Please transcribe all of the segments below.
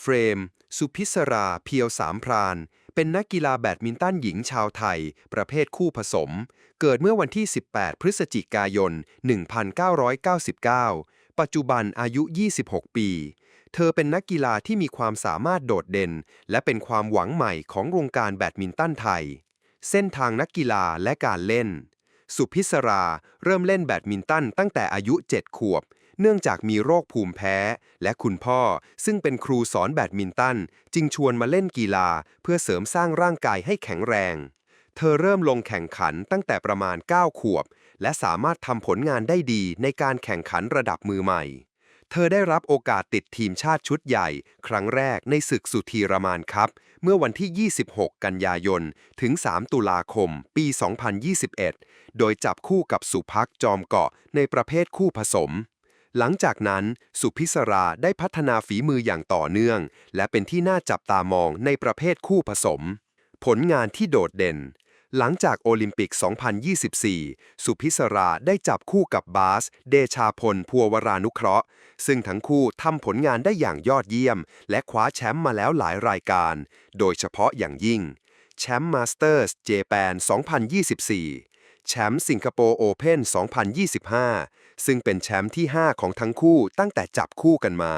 เฟรม สุพิศรา เพียวสามพราน เป็นนักกีฬาแบดมินตันหญิงชาวไทย ประเภทคู่ผสม เกิดเมื่อวันที่ 18 พฤศจิกายน 1999 ปัจจุบันอายุ 26 ปี เธอเป็นนักกีฬาที่มีความสามารถโดดเด่น และเป็นความหวังใหม่ของวงการแบดมินตันไทย เส้นทางนักกีฬาและการเล่น สุพิศรา เริ่มเล่นแบดมินตันตั้งแต่อายุ 7 ขวบ เนื่องจากมีโรคภูมิแพ้ และคุณพ่อ ซึ่งเป็นครูสอนแบดมินตัน จึงชวนมาเล่นกีฬา เพื่อเสริมสร้างร่างกายให้แข็งแรง เธอเริ่มลงแข่งขันตั้งแต่ประมาณ 9 ขวบ และสามารถทำผลงานได้ดีในการแข่งขันระดับมือใหม่ เธอได้รับโอกาสติดทีมชาติชุดใหญ่ ครั้งแรกในศึกสุธีรมานครับ เมื่อวันที่ 26 กันยายน ถึง 3 ตุลาคม ปี 2021 โดยจับคู่กับสุพักจอมเกาะในประเภทคู่ผสม หลังจากนั้นสุพิศราได้พัฒนาฝีมืออย่างต่อเนื่อง และเป็นที่น่าจับตามองในประเภทคู่ผสม ผลงานที่โดดเด่น หลังจากโอลิมปิก 2024 สุพิศราได้จับคู่กับบาส เดชาพลพัววรานุเคราะห์ ซึ่งทั้งคู่ทำผลงานได้อย่างยอดเยี่ยม และคว้าแชมป์มาแล้วหลายรายการ โดยเฉพาะอย่างยิ่ง แชมป์มาสเตอร์สเจแปน 2024 แชมป์สิงคโปร์โอเพน2025 ซึ่งเป็นแชมป์ที่ 5 ของทั้งคู่ตั้งแต่จับคู่กันมา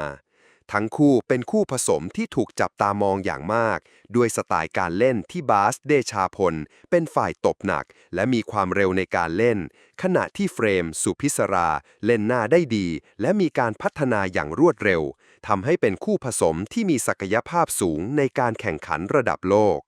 ทั้งคู่เป็นคู่ผสมที่ถูกจับตามองอย่างมาก ด้วยสไตล์การเล่นที่บาสเดชาพล เป็นฝ่ายตบหนัก และมีความเร็วในการเล่น ขณะที่เฟรม สุพิศรา เล่นหน้าได้ดี และมีการพัฒนาอย่างรวดเร็วทำให้เป็นคู่ผสมที่มีศักยภาพสูงในการแข่งขันระดับโลก